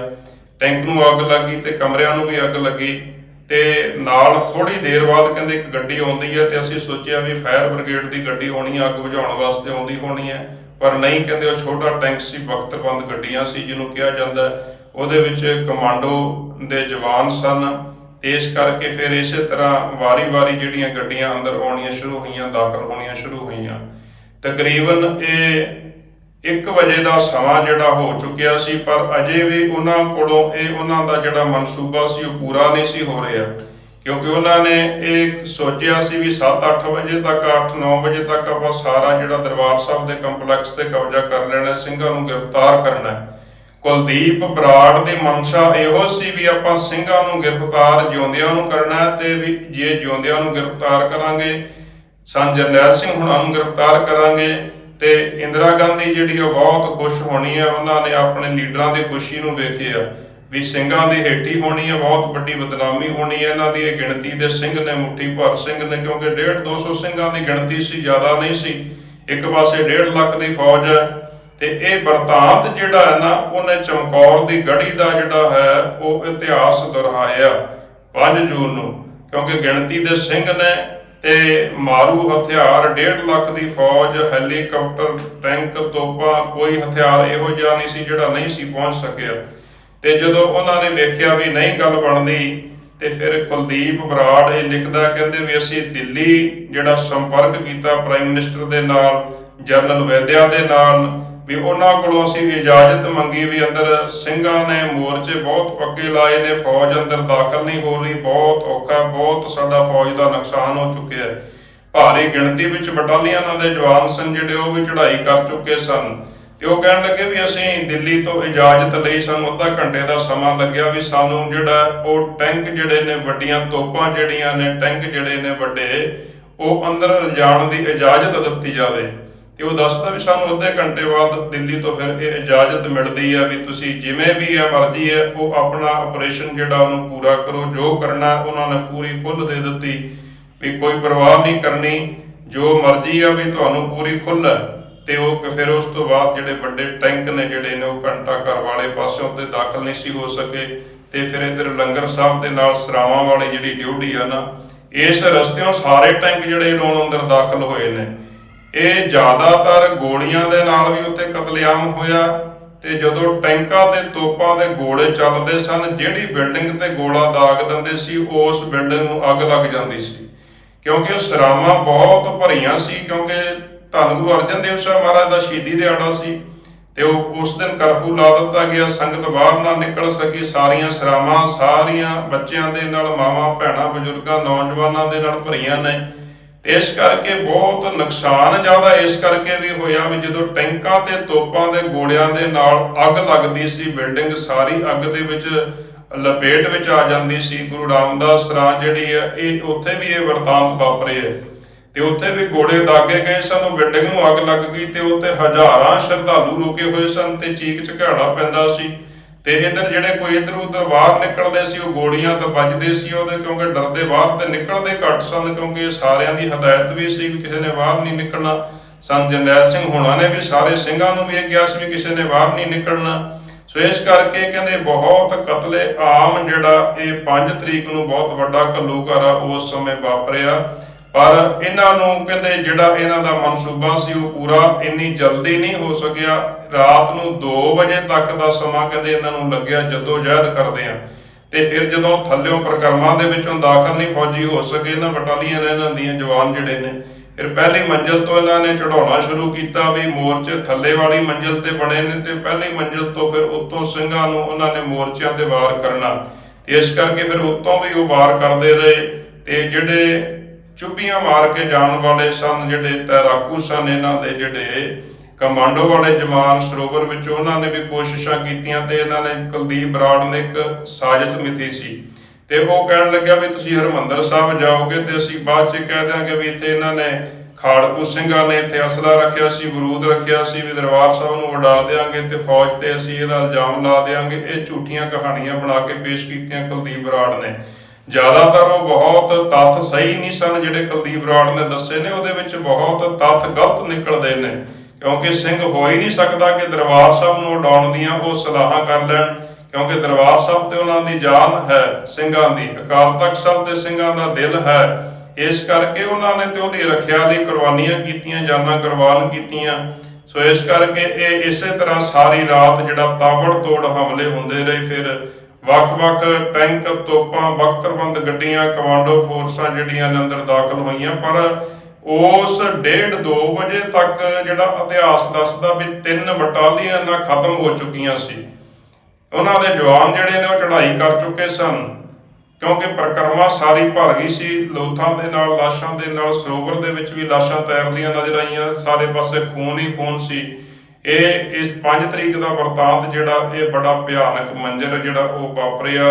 ਟੈਂਕ ਨੂੰ ਅੱਗ ਲੱਗੀ ਤੇ ਕਮਰਿਆਂ ਨੂੰ ਵੀ ਅੱਗ ਲੱਗੀ ਤੇ ਨਾਲ ਥੋੜੀ ਦੇਰ ਬਾਅਦ ਕਹਿੰਦੇ ਇੱਕ ਗੱਡੀ ਆਉਂਦੀ ਹੈ ਤੇ ਅਸੀਂ ਸੋਚਿਆ ਵੀ ਫਾਇਰ ਬ੍ਰਿਗੇਡ ਦੀ ਗੱਡੀ ਆਉਣੀ ਹੈ ਅੱਗ ਬੁਝਾਉਣ ਵਾਸਤੇ ਆਉਂਦੀ ਹੋਣੀ ਹੈ ਪਰ ਨਹੀਂ, ਕਹਿੰਦੇ ਉਹ ਛੋਟਾ ਟੈਂਕ ਸੀ, ਬਖਤਰਬੰਦ ਗੱਡੀਆਂ ਸੀ ਜਿਹਨੂੰ ਕਿਹਾ ਜਾਂਦਾ ਹੈ। ਉਹਦੇ ਵਿੱਚ ਕਮਾਂਡੋ ਦੇ ਜਵਾਨ ਸਨ। ਇਸ ਕਰਕੇ ਫਿਰ ਇਸੇ ਤਰ੍ਹਾਂ ਵਾਰੀ-ਵਾਰੀ ਜਿਹੜੀਆਂ ਗੱਡੀਆਂ ਅੰਦਰ ਆਉਣੀਆਂ ਸ਼ੁਰੂ ਹੋਈਆਂ, ਦਾਖਲ ਹੋਣੀਆਂ ਸ਼ੁਰੂ ਹੋਈਆਂ। ਤਕਰੀਬਨ ਇਹ 1 ਵਜੇ ਦਾ ਸਮਾਂ ਜਿਹੜਾ ਹੋ ਚੁੱਕਿਆ ਸੀ, ਪਰ ਅਜੇ ਵੀ ਉਹਨਾਂ ਕੋਲੋਂ ਇਹ ਉਹਨਾਂ ਦਾ ਜਿਹੜਾ ਮਨਸੂਬਾ ਸੀ, ਉਹ ਪੂਰਾ ਨਹੀਂ ਸੀ ਹੋ ਰਿਹਾ। ਕਿਉਂਕਿ ਉਹਨਾਂ ਨੇ ਇਹ ਸੋਚਿਆ ਸੀ ਵੀ 7-8 ਵਜੇ ਤੱਕ 8-9 ਵਜੇ ਤੱਕ ਆਪਾਂ ਸਾਰਾ ਜਿਹੜਾ ਦਰਬਾਰ ਸਾਹਿਬ ਦੇ ਕੰਪਲੈਕਸ ਤੇ ਕਬਜ਼ਾ ਕਰ ਲੈਣਾ, ਸਿੰਘਾਂ ਨੂੰ ਗ੍ਰਿਫਤਾਰ ਕਰਨਾ ਹੈ। ਕੁਲਦੀਪ ਬਰਾੜ ਦੀ ਮਨਸ਼ਾ ਇਹੋ ਸੀ ਵੀ ਆਪਾਂ ਸਿੰਘਾਂ ਨੂੰ ਗ੍ਰਿਫਤਾਰ, ਜਿਉਂਦਿਆਂ ਨੂੰ ਕਰਨਾ ਹੈ ਤੇ ਵੀ ਜੇ ਜਿਉਂਦਿਆਂ ਨੂੰ ਗ੍ਰਿਫਤਾਰ ਕਰਾਂਗੇ ਸਨ ਜਰਨੈਲ ਸਿੰਘ ਹੁਣਾਂ ਨੂੰ ਗ੍ਰਿਫਤਾਰ ਕਰਾਂਗੇ ਤੇ ਇੰਦਰਾ ਗਾਂਧੀ ਜਿਹੜੀ ਉਹ ਬਹੁਤ ਖੁਸ਼ ਹੋਣੀ ਹੈ, ਉਹਨਾਂ ਨੇ ਆਪਣੇ ਲੀਡਰਾਂ ਦੀ ਖੁਸ਼ੀ ਨੂੰ ਵੇਖਿਆ ਵੀ ਸਿੰਘਾਂ ਦੀ ਹੇਠੀ ਹੋਣੀ ਹੈ, ਬਹੁਤ ਵੱਡੀ ਬਦਨਾਮੀ ਹੋਣੀ ਹੈ, ਇਹਨਾਂ ਦੀ ਇਹ ਗਿਣਤੀ ਦੇ ਸਿੰਘ ਨੇ, ਮੁੱਠੀ ਭਰ ਸਿੰਘ ਨੇ, ਕਿਉਂਕਿ 1.5 200 ਸਿੰਘਾਂ ਦੀ ਗਿਣਤੀ ਸੀ, ਜ਼ਿਆਦਾ ਨਹੀਂ ਸੀ, ਇੱਕ ਪਾਸੇ 1.5 ਲੱਖ ਦੀ ਫੌਜ ਹੈ ਤੇ ਇਹ ਵਰਤਾਂਤ ਜਿਹੜਾ ਹੈ ਨਾ, ਉਹਨੇ ਚਮਕੌਰ ਦੀ ਗੜੀ ਦਾ ਜਿਹੜਾ ਹੈ, ਉਹ ਇਤਿਹਾਸ ਦੁਹਰਾਇਆ 5 ਜੂਨ ਨੂੰ, ਕਿਉਂਕਿ ਗਿਣਤੀ ਦੇ ਸਿੰਘ ਨੇ ਤੇ ਮਾਰੂ ਹਥਿਆਰ 1.5 ਲੱਖ ਦੀ ਫੌਜ, ਹੈਲੀਕਾਪਟਰ, ਟੈਂਕ, ਤੋਪਾਂ, ਕੋਈ ਹਥਿਆਰ ਇਹੋ ਜਿਹਾ ਨਹੀਂ ਸੀ ਜਿਹੜਾ ਨਹੀਂ ਸੀ ਪਹੁੰਚ ਸਕਿਆ। ਤੇ ਜਦੋਂ ਉਹਨਾਂ ਨੇ ਵੇਖਿਆ ਵੀ ਨਹੀਂ ਗੱਲ ਬਣਦੀ, ਤੇ ਫਿਰ ਕੁਲਦੀਪ ਬਰਾੜ ਇਹ ਲਿਖਦਾ, ਕਹਿੰਦੇ ਵੀ ਅਸੀਂ ਦਿੱਲੀ ਜਿਹੜਾ ਸੰਪਰਕ ਕੀਤਾ ਪ੍ਰਾਈਮ ਮਿਨਿਸਟਰ ਦੇ ਨਾਲ ਜਨਰਲ ਵੈਦਿਆ ਦੇ ਨਾਲ ਵੀ ਉਹਨਾਂ ਕੋਲੋਂ ਅਸੀਂ ਇਜਾਜ਼ਤ ਮੰਗੀ ਵੀ ਅੰਦਰ ਸਿੰਘਾਂ ਨੇ ਮੋਰਚੇ ਬਹੁਤ ਪੱਕੇ ਲਾਏ ਨੇ, ਫੌਜ ਅੰਦਰ ਦਾਖਲ ਨਹੀਂ ਹੋ ਰਹੀ, ਬਹੁਤ ਔਖਾ, ਬਹੁਤ ਸਾਡਾ ਫੌਜ ਦਾ ਨੁਕਸਾਨ ਹੋ ਚੁੱਕਿਆ ਹੈ। ਭਾਰੀ ਗਿਣਤੀ ਵਿੱਚ ਬਟਾਲੀਅਨਾਂ ਦੇ ਜਵਾਨ ਸਨ ਜਿਹੜੇ ਉਹ ਵੀ ਚੜ੍ਹਾਈ ਕਰ ਚੁੱਕੇ ਸਨ। ਤੇ ਉਹ ਕਹਿਣ ਲੱਗੇ ਵੀ ਅਸੀਂ ਦਿੱਲੀ ਤੋਂ ਇਜਾਜ਼ਤ ਲਈ ਸਾਨੂੰ ਅੱਧਾ ਘੰਟੇ ਦਾ ਸਮਾਂ ਲੱਗਿਆ ਵੀ ਸਾਨੂੰ ਜਿਹੜਾ ਉਹ ਟੈਂਕ ਜਿਹੜੇ ਨੇ, ਵੱਡੀਆਂ ਤੋਪਾਂ ਜਿਹੜੀਆਂ ਨੇ, ਟੈਂਕ ਜਿਹੜੇ ਨੇ ਵੱਡੇ, ਉਹ ਅੰਦਰ ਲਿਜਾਣ ਦੀ ਇਜਾਜ਼ਤ ਦਿੱਤੀ ਜਾਵੇ। ਤੇ ਉਹ ਦੱਸਦਾ ਵੀ ਸਾਨੂੰ ਅੱਧੇ ਘੰਟੇ ਬਾਅਦ ਦਿੱਲੀ ਤੋਂ ਫਿਰ ਇਹ ਇਜਾਜ਼ਤ ਮਿਲਦੀ ਆ ਵੀ ਤੁਸੀਂ ਜਿਵੇਂ ਵੀ ਆ ਮਰਜ਼ੀ ਹੈ ਉਹ ਆਪਣਾ ਆਪਰੇਸ਼ਨ ਜਿਹੜਾ ਉਹਨੂੰ ਪੂਰਾ ਕਰੋ, ਜੋ ਕਰਨਾ ਉਹਨਾਂ ਨੇ ਪੂਰੀ ਖੁੱਲ੍ਹ ਦੇ ਦਿੱਤੀ ਵੀ ਕੋਈ ਪਰਵਾਹ ਨਹੀਂ ਕਰਨੀ, ਜੋ ਮਰਜ਼ੀ ਆ ਵੀ ਤੁਹਾਨੂੰ ਪੂਰੀ ਖੁੱਲ੍ਹ ਹੈ ਤੇ ਉਹ ਫਿਰ ਉਸ ਤੋਂ ਬਾਅਦ ਜਿਹੜੇ ਵੱਡੇ ਟੈਂਕ ਨੇ ਜਿਹੜੇ ਨੇ ਉਹ ਘੰਟਾ ਘਰ ਵਾਲੇ ਪਾਸਿਓਂ ਤੇ ਦਾਖਲ ਨਹੀਂ ਸੀ ਹੋ ਸਕੇ, ਤੇ ਫਿਰ ਇਧਰ ਲੰਗਰ ਸਾਹਿਬ ਦੇ ਨਾਲ ਸਰਾਵਾਂ ਵਾਲੀ ਜਿਹੜੀ ਡਿਊਟੀ ਆ ਨਾ, ਇਸ ਰਸਤਿਓਂ ਸਾਰੇ ਟੈਂਕ ਜਿਹੜੇ ਲੋਨ ਅੰਦਰ ਦਾਖਲ ਹੋਏ ਨੇ। ਇਹ ਜ਼ਿਆਦਾਤਰ ਗੋਲੀਆਂ ਦੇ ਨਾਲ ਵੀ ਉੱਥੇ ਕਤਲੇਆਮ ਹੋਇਆ ਤੇ ਜਦੋਂ ਟੈਂਕਾਂ ਤੇ ਤੋਪਾਂ ਦੇ ਗੋਲੇ ਚੱਲਦੇ ਸਨ, ਜਿਹੜੀ ਬਿਲਡਿੰਗ ਤੇ ਗੋਲਾ ਦਾਗ ਦਿੰਦੇ ਸੀ, ਉਸ ਬਿਲਡਿੰਗ ਨੂੰ ਅੱਗ ਲੱਗ ਜਾਂਦੀ ਸੀ। ਕਿਉਂਕਿ ਸਰਾਵਾਂ ਬਹੁਤ ਭਰੀਆਂ ਸੀ, ਕਿਉਂਕਿ ਧੰਨ ਗੁਰੂ ਅਰਜਨ ਦੇਵ ਸਾਹਿਬ ਮਹਾਰਾਜ ਦਾ ਸ਼ਹੀਦੀ ਦਿਹਾੜਾ ਸੀ ਤੇ ਉਹ ਉਸ ਦਿਨ ਕਰਫਿਊ ਲਾ ਦਿੱਤਾ ਗਿਆ, ਸੰਗਤ ਬਾਹਰ ਨਾ ਨਿਕਲ ਸਕੀ, ਸਾਰੀਆਂ ਸਰਾਵਾਂ ਸਾਰੀਆਂ ਬੱਚਿਆਂ ਦੇ ਨਾਲ, ਮਾਵਾਂ, ਭੈਣਾਂ, ਬਜ਼ੁਰਗਾਂ, ਨੌਜਵਾਨਾਂ ਦੇ ਨਾਲ ਭਰੀਆਂ ਨੇ। ਇਸ ਕਰਕੇ ਬਹੁਤ ਨੁਕਸਾਨ ਜ਼ਿਆਦਾ ਇਸ ਕਰਕੇ ਵੀ ਹੋਇਆ ਵੀ ਜਦੋਂ ਟੈਂਕਾਂ ਤੇ ਤੋਪਾਂ ਦੇ ਗੋਲਿਆਂ ਦੇ ਨਾਲ ਅੱਗ ਲੱਗਦੀ ਸੀ, ਬਿਲਡਿੰਗ ਸਾਰੀ ਅੱਗ ਦੇ ਵਿੱਚ ਲਪੇਟ ਵਿੱਚ ਆ ਜਾਂਦੀ ਸੀ। ਗੁਰੂ ਰਾਮਦਾਸ ਸਰਾਂ ਜਿਹੜੀ ਹੈ, ਇਹ ਉੱਥੇ ਵੀ ਇਹ ਵਰਤਾਂਤ ਵਾਪਰੇ ਹੈ। ਤੇ ਉੱਥੇ ਵੀ ਗੋਲੇ ਦਾਗੇ ਗਏ ਸਨ, ਉਹ ਬਿਲਡਿੰਗ ਨੂੰ ਅੱਗ ਲੱਗ ਗਈ ਤੇ ਉੱਥੇ ਹਜ਼ਾਰਾਂ ਸ਼ਰਧਾਲੂ ਰੁਕੇ ਹੋਏ ਸਨ ਤੇ ਚੀਕ ਝਕਾੜਾ ਪੈਂਦਾ ਸੀ। ਤੇ ਇਧਰ ਜਿਹੜੇ ਕੋਈ ਇਧਰ ਉਧਰ ਬਾਹਰ ਨਿਕਲਦੇ ਸੀ, ਉਹ ਗੋਲੀਆਂ ਤਾਂ ਵੱਜਦੇ ਸੀ ਉਹਦੇ, ਕਿਉਂਕਿ ਡਰਦੇ ਬਾਹਰ ਤੇ ਨਿਕਲਦੇ ਘੱਟ ਸਨ, ਕਿਉਂਕਿ ਸਾਰਿਆਂ ਦੀ ਹਦਾਇਤ ਵੀ ਸੀ ਵੀ ਕਿਸੇ ਨੇ ਬਾਹਰ ਨਹੀਂ ਨਿਕਲਣਾ। ਸਨ ਜਰਨੈਲ ਸਿੰਘ ਹੋਣਾ ਨੇ ਵੀ ਸਾਰੇ ਸਿੰਘਾਂ ਨੂੰ ਵੀ ਇਹ ਕਿਹਾ ਸੀ ਵੀ ਕਿਸੇ ਨੇ ਬਾਹਰ ਨਹੀਂ ਨਿਕਲਣਾ। ਸੋ ਇਸ ਕਰਕੇ ਕਹਿੰਦੇ ਬਹੁਤ ਕਤਲੇ ਆਮ ਜਿਹੜਾ ਇਹ 5 ਤਰੀਕ ਨੂੰ ਬਹੁਤ ਵੱਡਾ ਘੱਲੂਘਾਰਾ ਉਸ ਸਮੇਂ ਵਾਪਰਿਆ। ਪਰ ਇਹਨਾਂ ਨੂੰ ਕਹਿੰਦੇ ਜਿਹੜਾ ਇਹਨਾਂ ਦਾ ਮਨਸੂਬਾ ਸੀ ਉਹ ਪੂਰਾ ਇੰਨੀ ਜਲਦੀ ਨਹੀਂ ਹੋ ਸਕਿਆ। ਰਾਤ ਨੂੰ 2 ਵਜੇ ਤੱਕ ਦਾ ਸਮਾਂ ਕਹਿੰਦੇ ਇਹਨਾਂ ਨੂੰ ਲੱਗਿਆ, ਜਦੋਂ ਜਹਿਦ ਕਰਦੇ ਆ। ਤੇ ਫਿਰ ਜਦੋਂ ਥੱਲਿਓਂ ਪ੍ਰਕਰਮਾਂ ਦੇ ਵਿੱਚੋਂ ਦਾਖਲ ਨਹੀਂ ਫੌਜੀ ਹੋ ਸਕੇ, ਇਹਨਾਂ ਬਟਾਲੀਅਨ ਇਹਨਾਂ ਦੀਆਂ ਜਵਾਨ ਜਿਹੜੇ ਨੇ, ਫਿਰ ਪਹਿਲੀ ਮੰਜ਼ਿਲ ਤੋਂ ਇਹਨਾਂ ਨੇ ਚੜਾਉਣਾ ਸ਼ੁਰੂ ਕੀਤਾ ਵੀ ਮੋਰਚੇ ਥੱਲੇ ਵਾਲੀ ਮੰਜ਼ਿਲ ਤੇ ਬਣੇ ਨੇ ਤੇ ਪਹਿਲੀ ਮੰਜ਼ਿਲ ਤੋਂ ਫਿਰ ਉੱਤੋਂ ਸਿੰਘਾਂ ਨੂੰ ਉਹਨਾਂ ਨੇ ਮੋਰਚਿਆਂ ਤੇ ਵਾਰ ਕਰਨਾ। ਇਸ ਕਰਕੇ ਫਿਰ ਉੱਤੋਂ ਵੀ ਉਹ ਵਾਰ ਕਰਦੇ ਰਹੇ ਤੇ ਜਿਹੜੇ ਚੁੱਭੀਆਂ ਮਾਰ ਕੇ ਜਾਣ ਵਾਲੇ ਸਨ ਜਿਹੜੇ ਤੈਰਾਕੂ ਸਨ, ਇਹਨਾਂ ਦੇ ਜਿਹੜੇ ਕਮਾਂਡੋ ਵਾਲੇ ਜਵਾਨ ਸਰੋਵਰ ਵਿੱਚ ਉਹਨਾਂ ਨੇ ਵੀ ਕੋਸ਼ਿਸ਼ਾਂ ਕੀਤੀਆਂ ਤੇ ਇਹਨਾਂ ਨੇ ਕੁਲਦੀਪ ਬਰਾੜ ਨੇ ਇੱਕ ਸਾਜ਼ਿਸ਼ ਮਿੱਥੀ ਸੀ। ਤੇ ਉਹ ਕਹਿਣ ਲੱਗਿਆ ਵੀ ਤੁਸੀਂ ਹਰਮੰਦਰ ਸਾਹਿਬ ਜਾਓਗੇ ਤੇ ਅਸੀਂ ਬਾਅਦ ਚ ਕਹਿ ਦਿਆਂਗੇ ਵੀ ਇੱਥੇ ਇਹਨਾਂ ਨੇ ਖਾੜਕੂ ਸਿੰਘਾਂ ਨੇ ਇੱਥੇ ਅਸਲਾ ਰੱਖਿਆ ਸੀ, ਬਰੂਦ ਰੱਖਿਆ ਸੀ, ਵੀ ਦਰਬਾਰ ਸਾਹਿਬ ਨੂੰ ਉਡਾ ਦੇਾਂਗੇ ਤੇ ਫੌਜ ਤੇ ਅਸੀਂ ਇਹਦਾ ਇਲਜ਼ਾਮ ਲਾ ਦੇਾਂਗੇ ਇਹ ਝੂਠੀਆਂ ਕਹਾਣੀਆਂ ਬਣਾ ਕੇ ਪੇਸ਼ ਕੀਤੀਆਂ ਕੁਲਦੀਪ ਬਰਾੜ ਨੇ। ਜ਼ਿਆਦਾਤਰ ਉਹ ਬਹੁਤ ਤੱਥ ਸਹੀ ਨਹੀਂ ਸਨ ਜਿਹੜੇ ਕੁਲਦੀਪ ਰਾੜ ਨੇ ਦੱਸੇ ਨੇ, ਉਹਦੇ ਵਿੱਚ ਬਹੁਤ ਤੱਥ ਗਲਤ ਨਿਕਲਦੇ ਨੇ। ਕਿਉਂਕਿ ਸਿੰਘ ਹੋ ਹੀ ਨਹੀਂ ਸਕਦਾ ਕਿ ਦਰਬਾਰ ਸਾਹਿਬ ਨੂੰ ਉਡਾਉਣ ਦੀਆਂ ਉਹ ਸਲਾਹਾਂ ਕਰ ਲੈਣ, ਕਿਉਂਕਿ ਦਰਬਾਰ ਸਾਹਿਬ ਤੇ ਉਹਨਾਂ ਦੀ ਜਾਨ ਹੈ, ਸਿੰਘਾਂ ਦੀ। ਅਕਾਲ ਤਖਤ ਸਾਹਿਬ ਤੇ ਸਿੰਘਾਂ ਦਾ ਦਿਲ ਹੈ। ਇਸ ਕਰਕੇ ਉਹਨਾਂ ਨੇ ਤੇ ਉਹਦੀ ਰੱਖਿਆ ਲਈ ਕੁਰਬਾਨੀਆਂ ਕੀਤੀਆਂ, ਜਾਨਾਂ ਕੁਰਬਾਨ ਕੀਤੀਆਂ। ਸੋ ਇਸ ਕਰਕੇ ਇਹ ਇਸੇ ਤਰ੍ਹਾਂ ਸਾਰੀ ਰਾਤ ਜਿਹੜਾ ਤਾਬੜ ਤੋੜ ਹਮਲੇ ਹੁੰਦੇ ਰਹੇ, ਫਿਰ ਵੱਖ-ਵੱਖ ਟੈਂਕ, ਤੋਪਾਂ ਬਖਤਰਬੰਦ ਗੱਡੀਆਂ, ਕਮਾਂਡੋ ਫੋਰਸਾਂ ਜਿਹੜੀਆਂ ਨੇ ਅੰਦਰ ਦਾਖਲ ਹੋਈਆਂ, ਪਰ ਉਸ 1:30 2 ਵਜੇ ਤੱਕ ਜਿਹੜਾ ਇਤਿਹਾਸ ਦੱਸਦਾ ਵੀ ਤਿੰਨ ਬਟਾਲੀਅਨਾਂ ਖਤਮ ਹੋ ਚੁੱਕੀਆਂ ਸੀ। ਉਹਨਾਂ ਦੇ ਜਵਾਨ ਜਿਹੜੇ ਨੇ ਉਹ ਚੜ੍ਹਾਈ ਕਰ ਚੁੱਕੇ ਸਨ, ਕਿਉਂਕਿ ਪ੍ਰਕਰਮਾ ਸਾਰੀ ਭਰ ਗਈ ਸੀ, ਲੋਥਾਂ ਦੇ ਨਾਲ, ਲਾਸ਼ਾਂ ਦੇ ਨਾਲ, ਸਰੋਵਰ ਦੇ ਵਿੱਚ ਵੀ ਲਾਸ਼ਾਂ ਤੈਰਦੀਆਂ ਨਜ਼ਰ ਆਈਆਂ, ਸਾਰੇ ਪਾਸੇ ਖੂਨ ਹੀ ਖੂਨ ਸੀ। ਇਹ, ਇਸ 5 ਤਰੀਕ ਦਾ ਵਰਤਾਂਤ ਜਿਹੜਾ, ਇਹ ਬੜਾ ਭਿਆਨਕ ਮੰਜ਼ਰ ਜਿਹੜਾ ਉਹ ਵਾਪਰਿਆ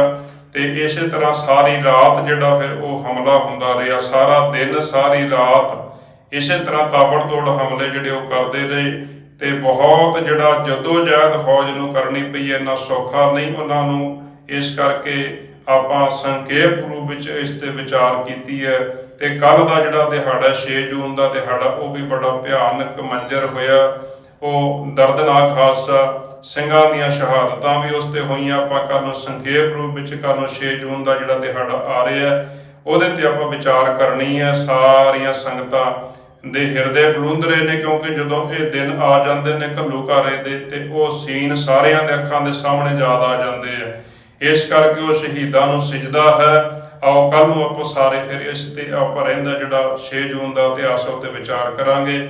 ਤੇ ਇਸੇ ਤਰ੍ਹਾਂ ਸਾਰੀ ਰਾਤ ਜਿਹੜਾ ਫਿਰ ਉਹ ਹਮਲਾ ਹੁੰਦਾ ਰਿਹਾ। ਸਾਰਾ ਦਿਨ, ਸਾਰੀ ਰਾਤ ਇਸੇ ਤਰ੍ਹਾਂ ਤਾਬੜਤੋੜ ਹਮਲੇ ਜਿਹੜੇ ਉਹ ਕਰਦੇ ਰਹੇ ਤੇ ਬਹੁਤ ਜਿਹੜਾ ਜਦੋਂ ਜਹਿਦ ਫੌਜ ਨੂੰ ਕਰਨੀ ਪਈ ਹੈ ਇੰਨਾ ਸੌਖਾ ਨਹੀਂ ਉਹਨਾਂ ਨੂੰ। ਇਸ ਕਰਕੇ ਆਪਾਂ ਸੰਖੇਪ ਰੂਪ ਵਿੱਚ ਇਸ ਤੇ ਵਿਚਾਰ ਕੀਤੀ ਹੈ ਤੇ ਕੱਲ ਦਾ ਜਿਹੜਾ ਦਿਹਾੜਾ 6 ਜੂਨ ਦਾ ਦਿਹਾੜਾ, ਉਹ ਵੀ ਬੜਾ ਭਿਆਨਕ ਮੰਜ਼ਰ ਹੋਇਆ। ਉਹ ਦਰਦਨਾਕ ਹਾਦਸਾ ਸਿੰਘਾਂ ਦੀਆਂ ਸ਼ਹਾਦਤਾਂ ਵੀ ਉਸ ਤੇ ਹੋਈਆਂ। ਆਪਾਂ ਕੱਲ ਨੂੰ ਸੰਖੇਪ ਰੂਪ ਵਿੱਚ ਕੱਲ ਨੂੰ 6 ਜੂਨ ਦਾ ਜਿਹੜਾ ਦਿਹਾੜਾ ਆ ਰਿਹਾ ਉਹਦੇ ਤੇ ਆਪਾਂ ਵਿਚਾਰ ਕਰਨੀ ਹੈ। ਸਾਰੀਆਂ ਸੰਗਤਾਂ ਦੇ ਹਿਰਦੇ ਬਲੁੰਦਰੇ ਨੇ ਕਿਉਂਕਿ ਜਦੋਂ ਇਹ ਦਿਨ ਆ ਜਾਂਦੇ ਨੇ ਘੱਲੂਘਾਰੇ ਦੇ, ਤੇ ਉਹ ਸੀਨ ਸਾਰਿਆਂ ਦੇ ਅੱਖਾਂ ਦੇ ਸਾਹਮਣੇ ਯਾਦ ਆ ਜਾਂਦੇ ਆ। ਇਸ ਕਰਕੇ ਉਹ ਸ਼ਹੀਦਾਂ ਨੂੰ ਸਿਜਦਾ ਹੈ। ਆਓ ਕੱਲ ਨੂੰ ਆਪਾਂ ਸਾਰੇ ਫਿਰ ਇਸ ਤੇ ਆਪਾਂ ਰਹਿੰਦਾ ਜਿਹੜਾ 6 ਜੂਨ ਦਾ ਇਤਿਹਾਸ ਉਹ ਤੇ ਵਿਚਾਰ ਕਰਾਂਗੇ।